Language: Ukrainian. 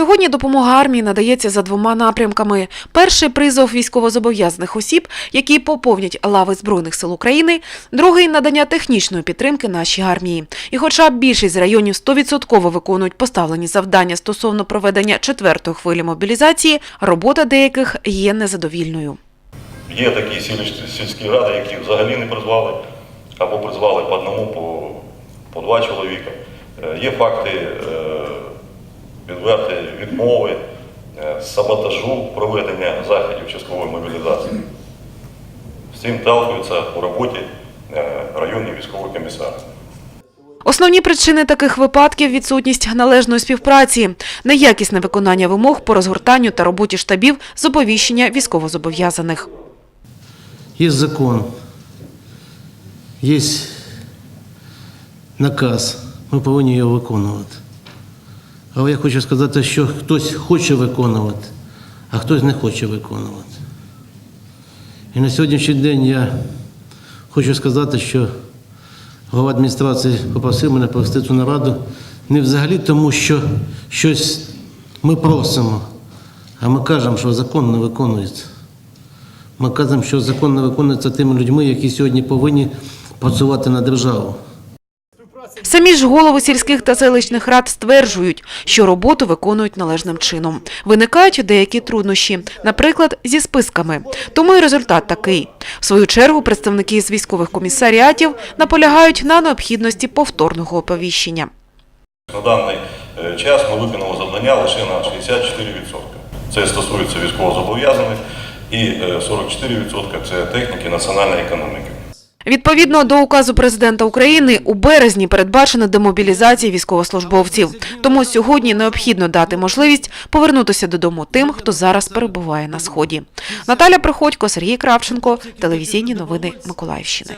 Сьогодні допомога армії надається за двома напрямками: перший призов військовозобов'язаних осіб, які поповнять лави збройних сил України, другий надання технічної підтримки нашій армії. І, хоча більшість районів 100% виконують поставлені завдання стосовно проведення четвертої хвилі мобілізації, робота деяких є незадовільною. Є такі сільські ради, які взагалі не призвали, або призвали по одному, по, по два чоловіка. Е, Є факти е, відвертої відмови, е, саботажу проведення заходів часткової мобілізації. З цим талкуються у роботі е, районні військові комісари. Основні причини таких випадків – відсутність належної співпраці, неякісне виконання вимог по розгортанню та роботі штабів з оповіщення військовозобов'язаних. Є закон, є наказ, ми повинні його виконувати. Але я хочу сказати, що хтось хоче виконувати, а хтось не хоче виконувати. І на сьогоднішній день я хочу сказати, що голова адміністрації попросив мене провести цю нараду не взагалі тому, що щось ми просимо, а ми кажемо, що закон не виконується. Ми кажемо, що закон не виконується тими людьми, які сьогодні повинні працювати на державу. Самі ж голови сільських та селищних рад стверджують, що роботу виконують належним чином. Виникають деякі труднощі, наприклад, зі списками. Тому і результат такий. В свою чергу представники з військових комісаріатів наполягають на необхідності повторного оповіщення. На даний е, час ми виконали завдання лише на 64%. Це стосується військовозобов'язаних і е, 44% це техніки національної економіки. Відповідно до указу президента України, у березні передбачена демобілізація військовослужбовців. Тому сьогодні необхідно дати можливість повернутися додому тим, хто зараз перебуває на сході. Наталя Приходько, Сергій Кравченко, телевізійні новини Миколаївщини.